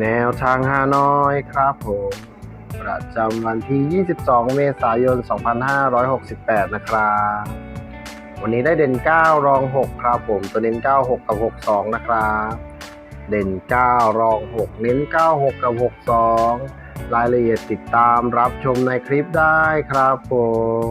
แนวทางฮานอยครับผม ประจำวันที่ 22 เมษายน 2568 นะครับ วันนี้ได้เด่น 9 รอง 6 ครับผม ตัวเน้น 96 กับ 62 นะครับ เด่น 9 รอง 6 เน้น 96 กับ 62 รายละเอียดติดตามรับชมในคลิปได้ครับผม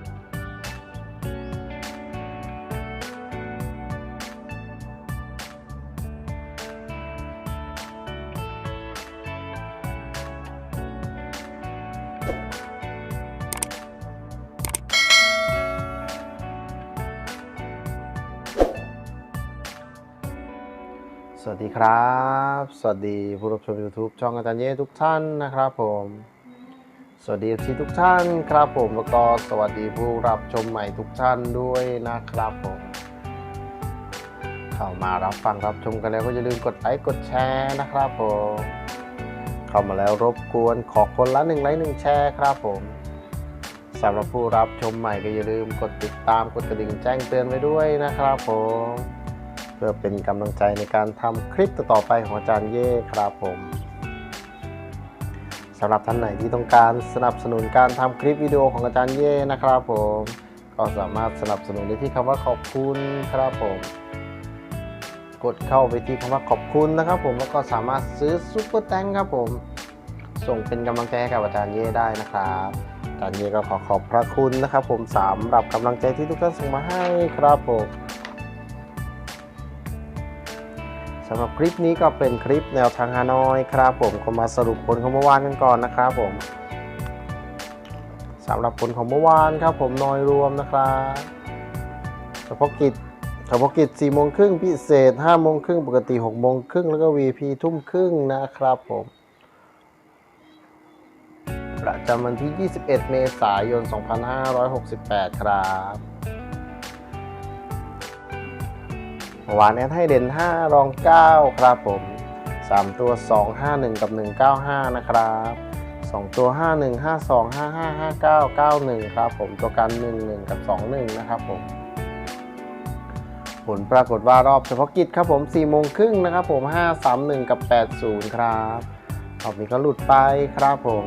วัสดีครับ สวัสดีผู้รับชม YouTube ช่องอาจารย์เย่ทุกท่านนะครับผม สวัสดีเอฟซีทุกท่านครับผมแล้วก็สวัสดีผู้รับชมใหม่ทุกท่านด้วยนะครับผม เข้ามารับฟังรับชมกันแล้วก็อย่าลืมกดไลค์กดแชร์นะครับผม เข้ามาแล้วรบกวนขอคนละหนึ่งไลค์หนึ่งแชร์ครับผมสำหรับผู้รับชมใหม่ก็อย่าลืมกดติดตามกดกระดิ่งแจ้งเตือนไว้ด้วยนะครับผม พื่อเป็นกำลังใจในการทำคลิปต่อไปของอาจารย์เย่ครับผมสำหรับท่านไหนที่ต้องการสนับสนุนการทำคลิปวิดีโอของอาจารย์เย่นะครับผม ก็สามารถสนับสนุนได้ที่คำว่าขอบคุณครับผม กดเข้าไปที่คำว่าขอบคุณนะครับผมแล้วก็สามารถซื้อซุปเปอร์แตงครับผม ส่งเป็นกำลังใจให้กับอาจารย์เย่ได้นะครับอาจารย์เย่ก็ขอขอบพระคุณนะครับผมสำหรับกำลังใจที่ทุกท่านส่งมาให้ครับผมำหรับคลิปนี้ก็เป็นคลิปแนวทางฮานอยครับผมก็มาสรุปผลของเมื่อวานกันก่อนนะครับผมสำหรับผลของเมื่อวานครับผมนอยรวมนะครับเฉพาะกิจเฉพาะกิจ4โมงครึ่งพิเศษ5โมงครึ่งปกติ6โมงครึ่งแล้วก็ VP ทุ่มครึ่งนะครับผมประจำวันที่ 21 เมษายน 2568 ครับ วานแอดให้เด่น 5 รอง 9 ครับผม 3 ตัว 2 5 1 กับ 195 นะครับ 2 ตัว 5 1 5 2 5 5 5 9 9 1 ครับผม ตัวกัน 1 1 กับ 2 1 นะครับผม ผลปรากฏว่ารอบเฉพาะกิจครับผม4โมงครึ่งนะครับผม 5 3 1 กับ 80 ครับรอบนี้ก็หลุดไปครับผม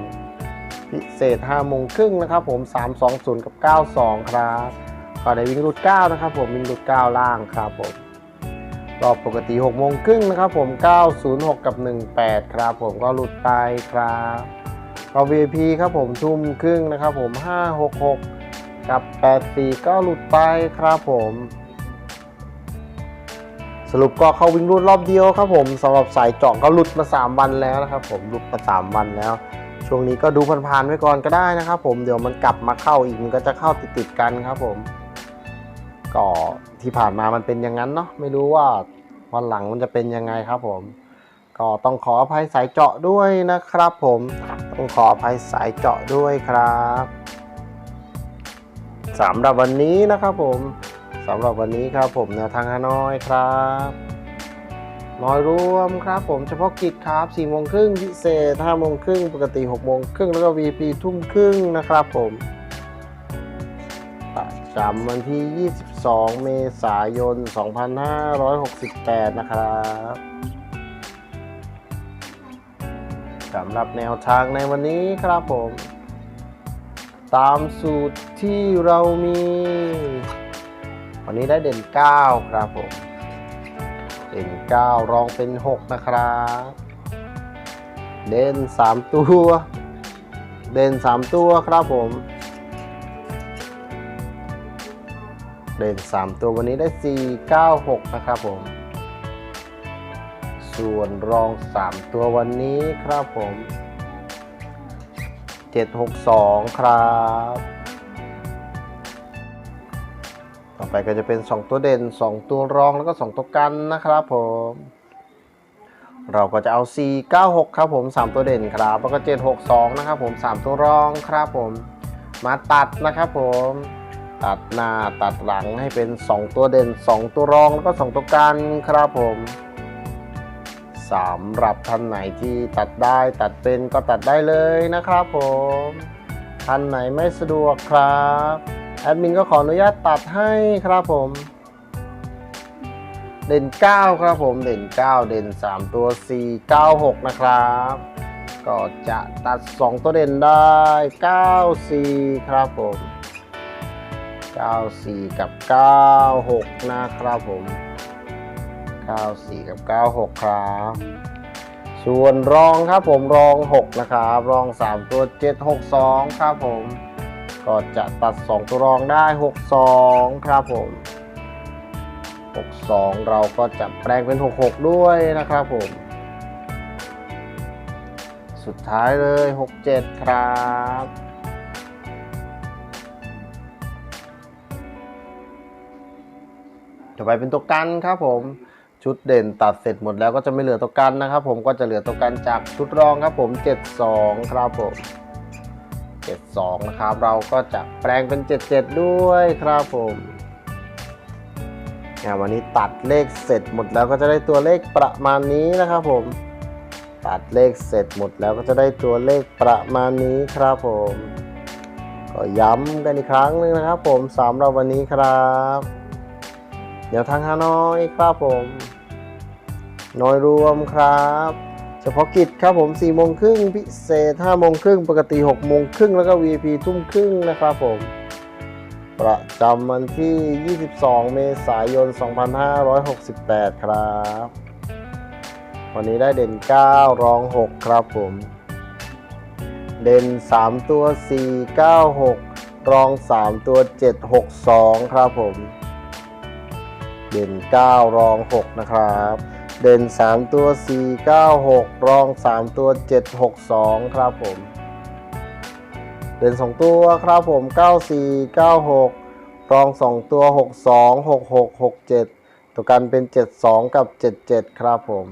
พิเศษ5โมงครึ่งนะครับผม 3 2 0 กับ 92 ครับก็ได้วิ่งหลุด9นะครับผมวิ่งหลุด9ล่างครับผม รอบปกติ6โมงครึ่งนะครับผม 906 กับ 18 ครับผมก็หลุดไปครับรอบ VIP ครับผมทุ่มครึ่งนะครับผม 566 กับ 84 ก็หลุดไปครับผมสรุปก็เข้าวิ่งรูดรอบเดียวครับผมสำหรับสายเจาะก็หลุดมา 3 วันแล้วนะครับผมหลุดมา 3 วันแล้ว ช่วงนี้ก็ดูผ่านๆไว้ก่อนก็ได้นะครับผมเดี๋ยวมันกลับมาเข้าอีกมันก็จะเข้าติดๆกันครับผมก็ ที่ผ่านมามันเป็นอย่างนั้นเนาะไม่รู้ว่าวันหลังมันจะเป็นยังไงครับผม ก็ต้องขออภัยสายเจาะด้วยนะครับ ผมต้องขออภัยสายเจาะด้วยครับสำหรับวันนี้นะครับผมสำหรับวันนี้ครับผมแนวทางฮานอยครับน้อยรวมครับผมเฉพาะกิจครับ4โมงครึ่งพิเศษ5โมงครึ่งปกติ6โมงครึ่งแล้วก็ VP ทุ่มครึ่งนะครับผมประจำวันที่ 22เมษายน 2568 นะครับสำหรับแนวทางในวันนี้ครับผม ตามสูตรที่เรามี วันนี้ได้เด่น 9 ครับผม เด่น 9 รองเป็น 6 นะครับ เด่น 3 ตัว เด่น 3 ตัวครับผม เด่น3 ตัววันนี้ได้ 4 9 6 นะครับผม ส่วนรอง 3 ตัววันนี้ครับผม 7 6 2 ครับ ต่อไปก็จะเป็น 2 ตัวเด่น 2 ตัวรองแล้วก็ 2 ตัวกันนะครับผม เราก็จะเอา 4 9 6 ครับผม 3 ตัวเด่นครับ แล้วก็ 7 6 2 นะครับผม 3 ตัวรองครับผม มาตัดนะครับผม ตัดหน้าตัดหลังให้เป็น 2 ตัวเด่น 2 ตัวรองแล้วก็ 2 ตัวกันครับผมสำหรับท่านไหนที่ตัดได้ตัดเป็นก็ตัดได้เลยนะครับผมท่านไหนไม่สะดวกครับแอดมินก็ขออนุญาตตัดให้ครับผม เด่น 9 ครับผมเด่น 9 เด่น 3 ตัว 4 9 6 นะครับ ก็จะตัด 2 ตัวเด่นได้ 9 4 ครับผม 9 4 กับ 9 6 นะครับผม 9 4 กับ 9 6 ครับ ส่วนรองครับผมรอง 6 นะครับ รอง 3 ตัว 7 6 2 ครับผม ก็จะตัด 2 ตัวรองได้ 6 2 ครับผม 62 เราก็จะแปลงเป็น 66 ด้วยนะครับผม สุดท้ายเลย 67 ครับ อไปเป็นตัวกันครับผมชุดเด่นตัดเสร็จหมดแล้วก็จะไม่เหลือตัวกันนะครับ ผมก็จะเหลือตัวกันจากชุดรองครับผม 72 ครับผม72 นะครับ เราก็จะแปลงเป็น 77 ด้วยครับผมวันนี้ตัดเลขเสร็จหมดแล้วก็จะได้ตัวเลขประมาณนี้นะครับผม ตัดเลขเสร็จหมดแล้วก็จะได้ตัวเลขประมาณนี้ครับผม ก็ย้ำกันอีกครั้งหนึงนะครับผมสำหรับวันนี้ครับ เดี๋ยวทางฮานอยครับผมน้อยรวมครับ เฉพาะกิจครับผม4โมงครึ่งพิเศษ5โมงครึ่งปกติ6โมงครึ่งแล้วก็ VIP ทุ่มครึ่งนะครับผม ประจำวันที่ 22 เมษายน 2568 ครับ วันนี้ได้เด่น 9 รอง 6 ครับผม เด่น 3 ตัว 4 9 6 รอง 3 ตัว 7 6 2 ครับผม เด่น 9 รอง 6 นะครับ เด่น 3 ตัว 4 9 6 รอง 3 ตัว 7 6 2 ครับผม เด่น 2 ตัวครับผม 9 4 9 6 รอง 2 ตัว 6 2 6 6 6 7 ตัวกันเป็น 7 2 กับ 7 7 ครับผม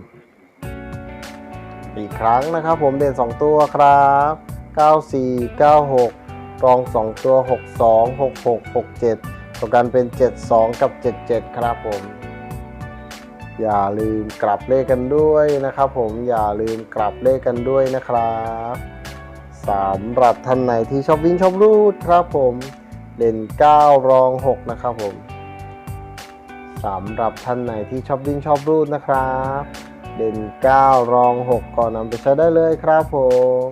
อีกครั้งนะครับผมเด่น 2 ตัวครับ 9 4 9 6 รอง 2 ตัว 6 2 6 6 6 7 ตัวกันเป็น 7 2 กับ 7 7 ครับผม อย่าลืมกลับเลขกันด้วยนะครับผมอย่าลืมกลับเลขกันด้วยนะครับสำหรับท่านไหนที่ชอบวิ่งชอบรูดครับผมเด่น 9 รอง 6 นะครับผมสำหรับท่านไหนที่ชอบวิ่งชอบรูดนะครับ เด่น 9 รอง 6 ก่อนนำไปใช้ได้เลยครับผม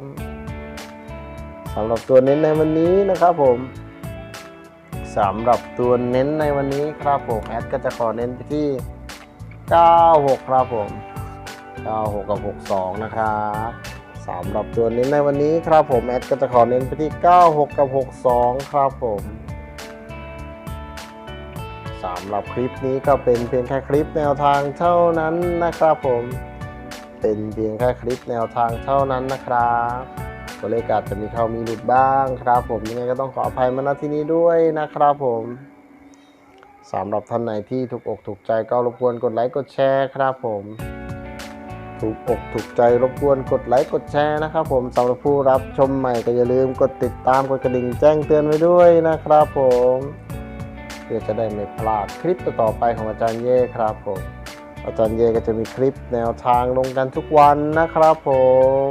สำหรับตัวเน้นในวันนี้นะครับผม สำหรับตัวเน้นในวันนี้ครับผมแอดก็จะขอเน้นไปที่ 96 ครับผม 96 กับ 62 นะครับสำหรับตัวเน้นในวันนี้ครับผมแอดก็จะขอเน้นไปที่ 96 กับ 62 ครับผมสำหรับคลิปนี้ก็เป็นเพียงแค่คลิปแนวทางเท่านั้นนะครับผม เป็นเพียงแค่คลิปแนวทางเท่านั้นนะครับ ตัวเลขอาจจะมีเข้ามีหลุดบ้างครับผมยังไงก็ต้องขออภัยมาณที่นี้ด้วยนะครับผมสำหรับท่านไหนที่ถูกอกถูกใจก็รบกวนกดไลค์กดแชร์ครับผม ถูกอกถูกใจรบกวนกดไลค์กดแชร์นะครับผมสำหรับผู้รับชมใหม่ก็อย่าลืมกดติดตามกดกระดิ่งแจ้งเตือนไว้ด้วยนะครับผมเพื่อจะได้ไม่พลาดคลิปต่อๆไปของอาจารย์เย่ครับผมอาจารย์เย่ก็จะมีคลิปแนวทางลงกันทุกวันนะครับผม